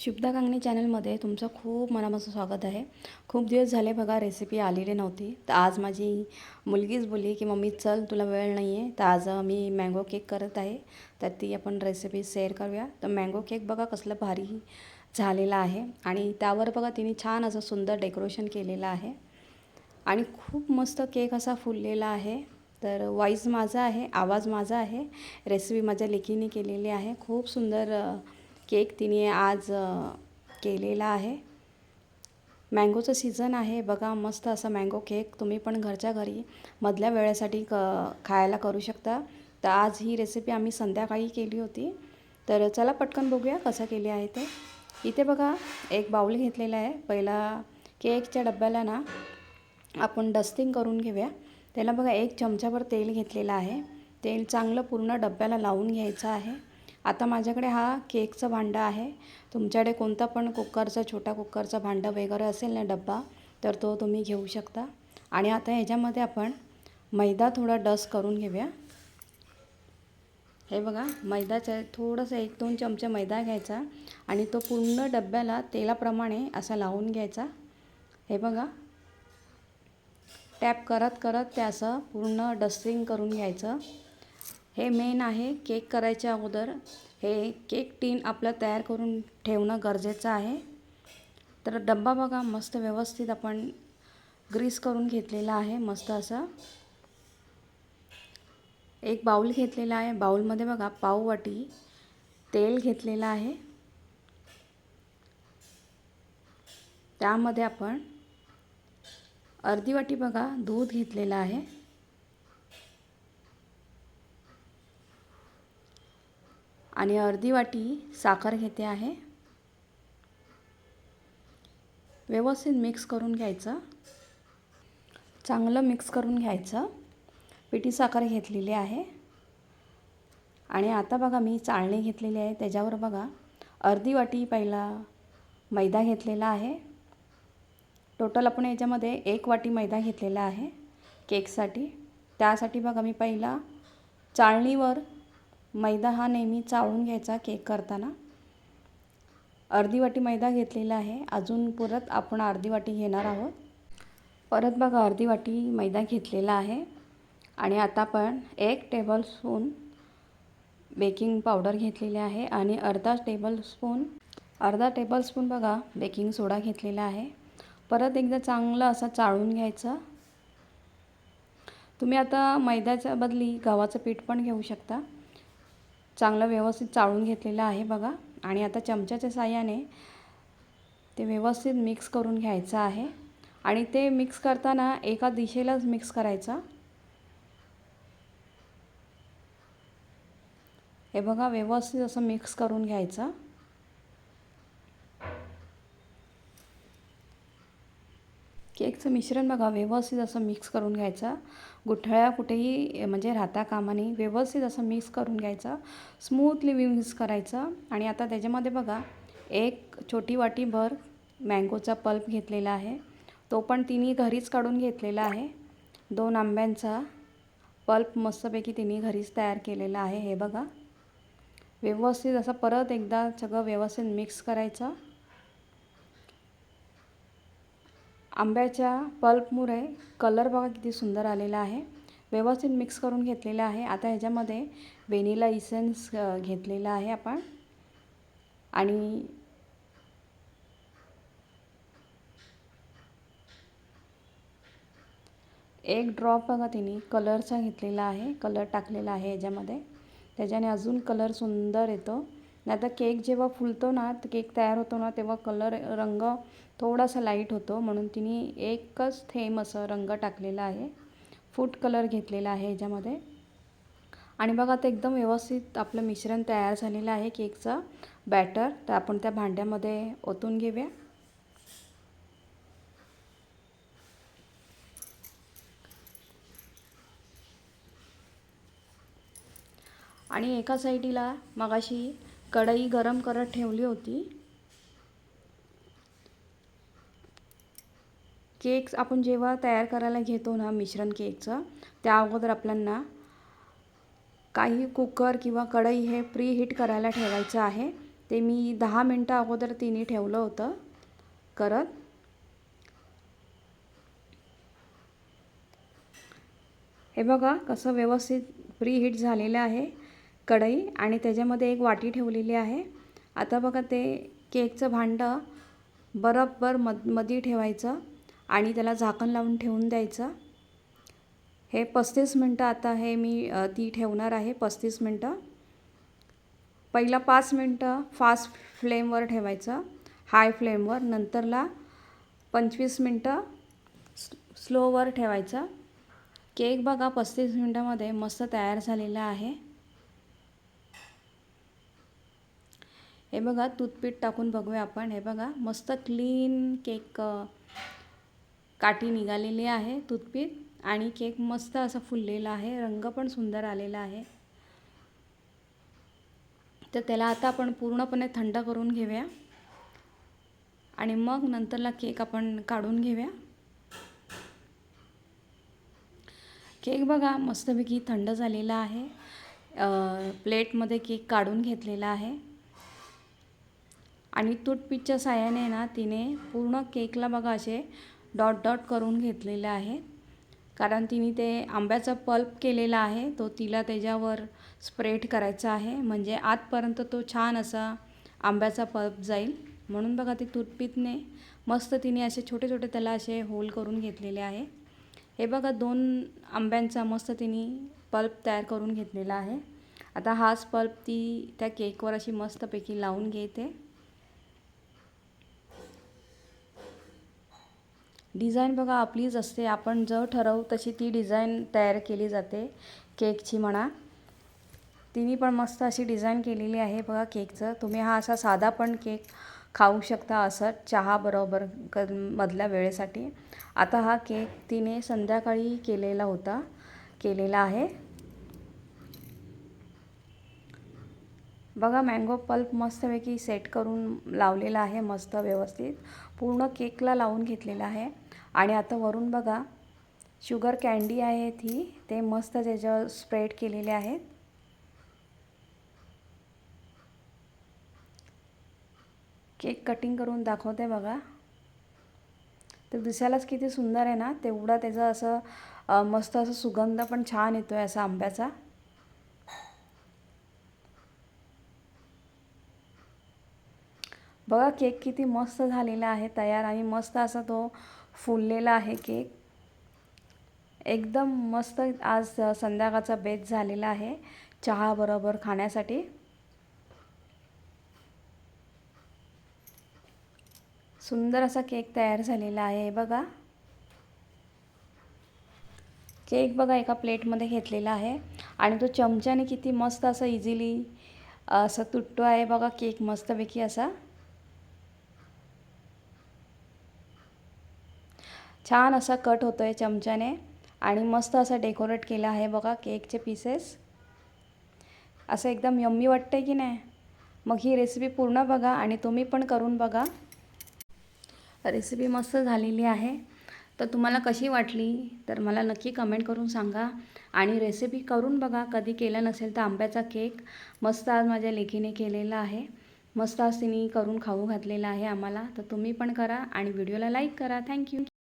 शुभदा कांगणे चॅनलमध्ये तुमचं खूप मनापासून स्वागत आहे. खूप दिवस झाले बघा रेसिपी आलेली नव्हती. तर आज माझी मुलगीच बोलली की मम्मी चल तुला वेळ नाही आहे तर आज मी मँगो केक करत आहे. तर ती आपण रेसिपी शेअर करूया. तर मँगो केक बघा कसलं भारी झालेला आहे. आणि त्यावर बघा तिने छान असं सुंदर डेकोरेशन केलेलं आहे. आणि खूप मस्त केक असा फुललेला आहे. तर वॉईस माझा आहे आवाज माझा आहे. रेसिपी माझ्या लेकीने केलेली आहे. खूप सुंदर केक तिने आज केलेला आहे. मँगोचं सीझन आहे. बघा मस्त असा मँगो केक तुम्ही पण घरच्या घरी मधल्या वेळेसाठी क खायला करू शकता. तर आज ही रेसिपी आम्ही संध्याकाळी केली होती. तर चला पटकन बघूया कसं केली आहे ते. इथे बघा एक बाऊल घेतलेला आहे. पहिला केकच्या डब्याला ना आपण डस्टिंग करून घेऊया. त्याला बघा एक चमचाभर तेल घेतलेलं आहे. तेल चांगलं पूर्ण डब्याला लावून घ्यायचं आहे. आता माझ्याकडे हा केकचा भांडा आहे. तुमच्याकडे कोणता पण कुकरचा छोटा कुकरचा भांडा वगैरे असेल ना डब्बा तर तो तुम्ही घेऊ शकता. आणि आता ह्याच्यामध्ये आपण मैदा थोडा डस्ट करून घेऊया. हे बघा मैदाचं थोडंसं एक दोन चमचे मैदा घ्यायचा आणि तो पूर्ण डब्याला तेलाप्रमाणे असा लावून घ्यायचा. हे बघा. टॅप करत करत ते असं पूर्ण डस्टिंग करून घ्यायचं. हे मेन आहे केक करायच्या अगोदर. हे केक टीन आपलं तयार करून ठेवणं गरजेचं आहे. तर डब्बा बघा मस्त व्यवस्थित आपण ग्रीस करून घेतलेला आहे मस्त असं. एक बाऊल घेतलेला आहे. बाऊलमध्ये बघा पाव वाटी तेल घेतलेलं आहे. त्यामध्ये आपण अर्धी वाटी बघा दूध घेतलेलं आहे. आणि अर्धी वाटी साखर घेते आहे. व्यवस्थित मिक्स करून घ्यायचं. चांगलं मिक्स करून घ्यायचं. पिठी साखर घेतलेली आहे. आणि आता बघा मी चाळणी घेतलेली आहे. त्याच्यावर बघा अर्धी वाटी पहिला मैदा घेतलेला आहे. टोटल आपण याच्यामध्ये एक वाटी मैदा घेतलेला आहे केकसाठी. त्यासाठी बघा मी पहिला चाळणीवर मैदा हा नेहमी चाळून घ्यायचा केक करताना. अर्धी वाटी मैदा घेतलेला आहे. अजून परत आपण अर्धी वाटी घेणार आहोत. परत बघा अर्धी वाटी मैदा घेतलेला आहे. आणि आता आपण एक टेबलस्पून बेकिंग पावडर घेतलेली आहे आणि अर्धा टेबलस्पून अर्धा टेबलस्पून बघा बेकिंग सोडा घेतलेला आहे. परत एकदा चांगलं असं चाळून घ्यायचं. तुम्ही आता मैद्याच्या बदली गव्हाचं पीठ पण घेऊ शकता. चांगलं व्यवस्थित चाळून घेतलेलं आहे बघा. आणि आता चमच्याच्या साह्याने ते व्यवस्थित मिक्स करून घ्यायचं आहे. आणि ते मिक्स करताना एका दिशेलाच मिक्स करायचं. हे बघा व्यवस्थित असं मिक्स करून घ्यायचं. केकचं मिश्रण बघा व्यवस्थित असं मिक्स करून घ्यायचं. गुठळ्या कुठेही म्हणजे राहता कामा व्यवस्थित असं मिक्स करून घ्यायचं. स्मूथली मिक्स करायचं. आणि आता त्याच्यामध्ये बघा एक छोटी वाटी भर मँगोचा पल्प घेतलेला आहे. तो पण तिने घरीच काढून घेतलेला आहे. दोन आंब्यांचा पल्प मस्तपैकी तिने घरीच तयार केलेला आहे. हे बघा. व्यवस्थित असं परत एकदा सगळं व्यवस्थित मिक्स करायचं. आंब्याच्या पल्पमुळे कलर बघा किती सुंदर आलेला आहे. व्यवस्थित मिक्स करून घेतलेला आहे. आता ह्याच्यामध्ये वेनिला इसेन्स घेतलेला आहे आपण. आणि एक ड्रॉप बघा तिने कलरचा घेतलेला आहे. कलर टाकलेला आहे याच्यामध्ये त्याच्याने अजून कलर सुंदर येतो. नाही तर केक जेव्हा फुलतो ना तर केक तयार होतो ना तेव्हा कलर रंग थोडासा लाइट होतो. म्हणून तिने एकच थेंब असं रंग टाकलेला आहे. फूड कलर घेतलेला आहे याच्यामध्ये. आणि बघा आता एकदम व्यवस्थित आपलं मिश्रण तयार झालेलं आहे केकचं. बॅटर तर आपण त्या भांड्यामध्ये ओतून घेऊया. आणि एका साईडीला मगाशी कढई गरम करत ठेवली होती. केक्स आपण जेव्हा तयार करायला घेतो ना मिश्रण केकचं त्या अगोदर आपल्यांना काही कुकर किंवा कढई हे प्री हीट करायला ठेवायचं आहे. ते मी दहा मिनटं अगोदर तिने ठेवलं होतं. करत हे बघा कसं व्यवस्थित प्री हीट झालेलं आहे. कढई आणि त्याच्यामध्ये एक वाटी ठेवलेली आहे. आता बघा ते केकचं भांडं बरोबर मध मधी ठेवायचं आणि त्याला झाकण लावून ठेवून द्यायचं. हे पस्तीस मिनटं आता हे मी ती ठेवणार आहे पस्तीस मिनटं. पहिला पाच मिनटं फास्ट फ्लेमवर ठेवायचं हाय फ्लेमवर. नंतरला पंचवीस मिनटं स्लोवर ठेवायचं. केक बघा पस्तीस मिनटामध्ये मस्त तयार झालेला आहे. हे बघा तूथपीठ टाकून बघूया आपण. हे बघा मस्त क्लीन केक काठी निघालेली आहे तूथपीठ आणि केक मस्त असा फुललेला आहे. रंग पण सुंदर आलेला आहे. तर त्याला आता आपण पूर्णपणे थंड करून घेऊया. आणि मग नंतरला केक आपण काढून घेऊया. केक बघा मस्तपैकी थंड झालेला आहे. प्लेटमध्ये केक काढून घेतलेला आहे. आणि तुटपीठच्या साह्याने ना तिने पूर्ण केकला बघा असे डॉट डॉट करून घेतलेले आहे. कारण तिने ते आंब्याचा पल्प केलेला आहे तो तिला त्याच्यावर स्प्रेड करायचा आहे. म्हणजे आतपर्यंत तो छान असा आंब्याचा पल्प जाईल. म्हणून बघा ती तुटपीतने मस्त तिने असे छोटे छोटे त्याला असे होल करून घेतलेले आहे. हे बघा दोन आंब्यांचा मस्त तिने पल्प तयार करून घेतलेला आहे. आता हाच पल्प ती त्या केकवर अशी मस्तपैकी लावून घेते. डिझाईन बघा आपलीच असते. आपण जर ठरवू तशी ती डिझाईन तयार केली जाते केकची म्हणा. तिने पण मस्त अशी डिझाईन केलेली आहे बघा केकचं. तुम्ही हा असा साधा पण केक खाऊ शकता असं चहाबरोबर क मधल्या वेळेसाठी. आता हा केक तिने संध्याकाळी केलेला होता केलेला आहे. बघा मँगो पल्प मस्तपैकी सेट करून लावलेला आहे मस्त व्यवस्थित. पूर्ण केकला लावून घेतलेला आहे. आणि आता वरून बघा शुगर कँडी आहे ती. ते मस्त त्याच्यावर स्प्रेड केलेले आहेत. केक कटिंग करून दाखवते बघा. तर दिसायलाच किती सुंदर आहे ना तेवढा त्याचं असं मस्त असं सुगंध पण छान येतो आहे असा आंब्याचा. बघा केक किती मस्त झालेला आहे तयार आणि मस्त असा तो फुललेला आहे केक. एकदम मस्त आज संध्याकाळचा बेत झालेला आहे चहाबरोबर खाण्यासाठी. सुंदर असा केक तयार झालेला आहे बघा. केक बघा एका प्लेटमध्ये घेतलेला आहे आणि तो चमच्याने किती मस्त असं इझिली असं तुटतो आहे बघा केक मस्तपैकी असा. छान असा कट होतो आहे चमच्याने. आणि मस्त असं डेकोरेट केलं आहे बघा केकचे पीसेस असं एकदम यम्मी वाटतं की नाही? मग ही रेसिपी पूर्ण बघा आणि तुम्ही पण करून बघा. रेसिपी मस्त झालेली आहे. तर तुम्हाला कशी वाटली? तर मला नक्की कमेंट करून सांगा. आणि रेसिपी करून बघा. कधी केलं नसेल तर आंब्याचा केक. मस्त आज माझ्या लेकीने केलेला आहे. मस्त आज तिने करून खाऊ घातलेला आहे आम्हाला. तर तुम्ही पण करा आणि व्हिडिओला लाईक करा. थँक्यू